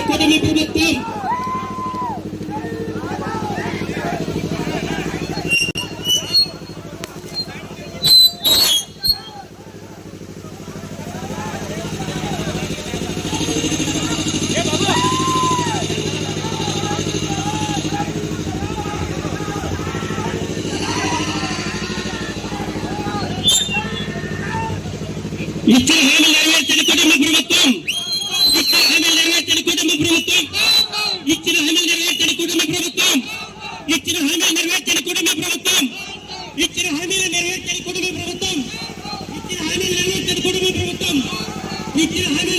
Elektriği birlikte ഇത്തിരി ഹേമിൽ അറിയാൻ തിരുത്തടുന്ന കുടുംബത്തും నెరవేర్చని కుటుంబ ప్రభుత్వం. ఇచ్చిన హామీలు నెరవేర్చని కుటుంబ ప్రభుత్వం. ఇచ్చిన హామీలు నెరవేర్చని కుటుంబ ప్రభుత్వం. ఇచ్చిన హామీలు నెరవేర్చని కుటుంబ ప్రభుత్వం. ఇచ్చిన హామీలు నెరవేర్చని కుటుంబ ప్రభుత్వం. ఇచ్చిన హామీ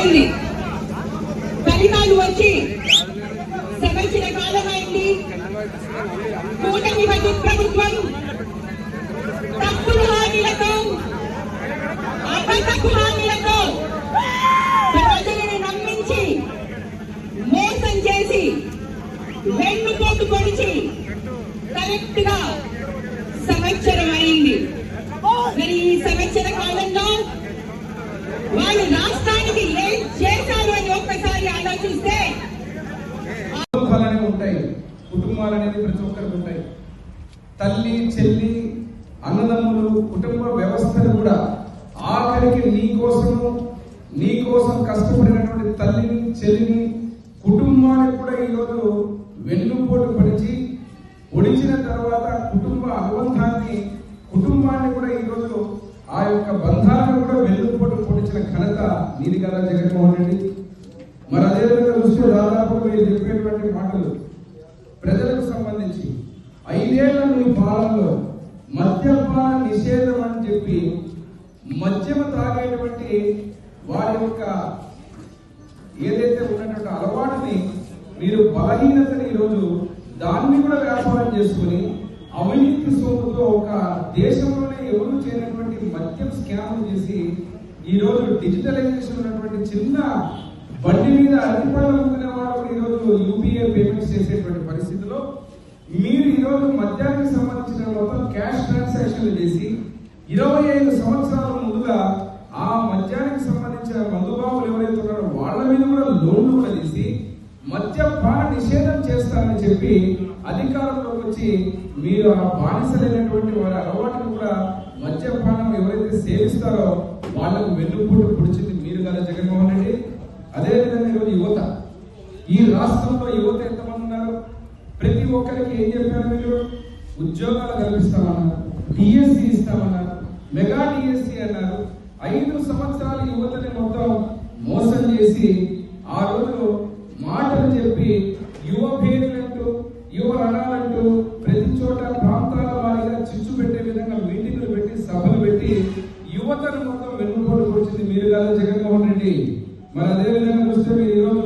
కాలమైంది ఫలితాలు వచ్చి సంవత్సర కాలమైంది. కూటమి బడ్జెట్ ప్రభుత్వం తప్పుడు హామీలతో అబద్ధపు హామీలతో ప్రజలను నమ్మించి మోసం చేసి వెన్నుపోటు పొడిచి కరెక్ట్గా సంవత్సరం అయింది. మరి ఈ సంవత్సర కాలంలో వాళ్ళు రాష్ట్రానికి ఏ ఒక్కసారి అనేవి ఉంటాయి. కుటుంబాలు అనేది ప్రతి ఒక్కరికి ఉంటాయి. తల్లి చెల్లి అన్నదమ్ములు కుటుంబ వ్యవస్థను కూడా ఆఖరికి నీ కోసము నీ కోసం కష్టపడినటువంటి తల్లిని చెల్లిని కుటుంబానికి కూడా ఈరోజు వెన్నుపోటు పడిచి ఒడిచిన తర్వాత కుటుంబ అనుబంధాన్ని కుటుంబాన్ని కూడా ఈరోజు ఆ యొక్క బంధాలను కూడా వెన్నుపోటు పొడిచిన ఘనత నీది కదా జగన్మోహన్ రెడ్డి? మరి అదేవిధంగా చూస్తే దాదాపు మీరు చెప్పేటువంటి మాటలు ప్రజలకు సంబంధించి ఐదేళ్ళ మీ పాలనలో మద్యపాన నిషేధం అని చెప్పి మద్యం తాగేటువంటి వారి యొక్క ఏదైతే ఉన్నటువంటి అలవాటుని మీరు బలహీనతని ఈరోజు దాన్ని కూడా వ్యాపారం చేసుకుని అవినీతి సోముతో ఒక దేశంలోనే ఎవరు చేయనటువంటి మద్యం స్కామ్ చేసి ఈ రోజు డిజిటలైజేషన్ ఉన్నటువంటి చిన్న బండి మీద అరటిపళ్ళు అమ్ముకునే వాళ్ళు ఈ రోజు యూపీఐ పేమెంట్స్ చేసేటువంటి పరిస్థితిలో మీరు ఈ రోజు మద్యానికి సంబంధించిన మొత్తం క్యాష్ ట్రాన్సాక్షన్లు చేసి ఇరవై ఐదు సంవత్సరాల ముందుగా ఆ మద్యానికి సంబంధించిన మందుబాబులు ఎవరైతే ఉన్నారో వాళ్ళ మీద కూడా లోన్లు కూడా తీసి మద్యపాన నిషేధం చేస్తారని చెప్పి అధికారంలోకి వచ్చి మీరు ఆ బానిసలైనటువంటి వారి అలవాటును కూడా మద్యపానం ఎవరైతే సేవిస్తారో వాళ్ళకు వెన్నుపూట పొడిచింది మీరు కదా జగన్మోహన్ అదేవిధంగా ఈరోజు యువత ఈ రాష్ట్రంలో యువత ఎంతమంది ఉన్నారు? ప్రతి ఒక్కరికి ఏం చెప్పారు మీరు? ఉద్యోగాలు కల్పిస్తామన్నారు డిఎస్సి ఇస్తామన్నారు మెగా డిఎస్సి అన్నారు. ఐదు సంవత్సరాల యువతని మొత్తం మోసం చేసి ఆ రోజు మాటలు చెప్పి యువ పేర్లంటూ యువ రణాలంటూ ప్రతి చోట ప్రాంతాల వారిగా చిచ్చు పెట్టే విధంగా మీటింగులు పెట్టి సభలు పెట్టి యువతను మొత్తం వెన్నుపోటు వచ్చింది మీరు కాదు జగన్మోహన్ రెడ్డి. మరి అదే విధంగా చూస్తే మీరు ఈరోజు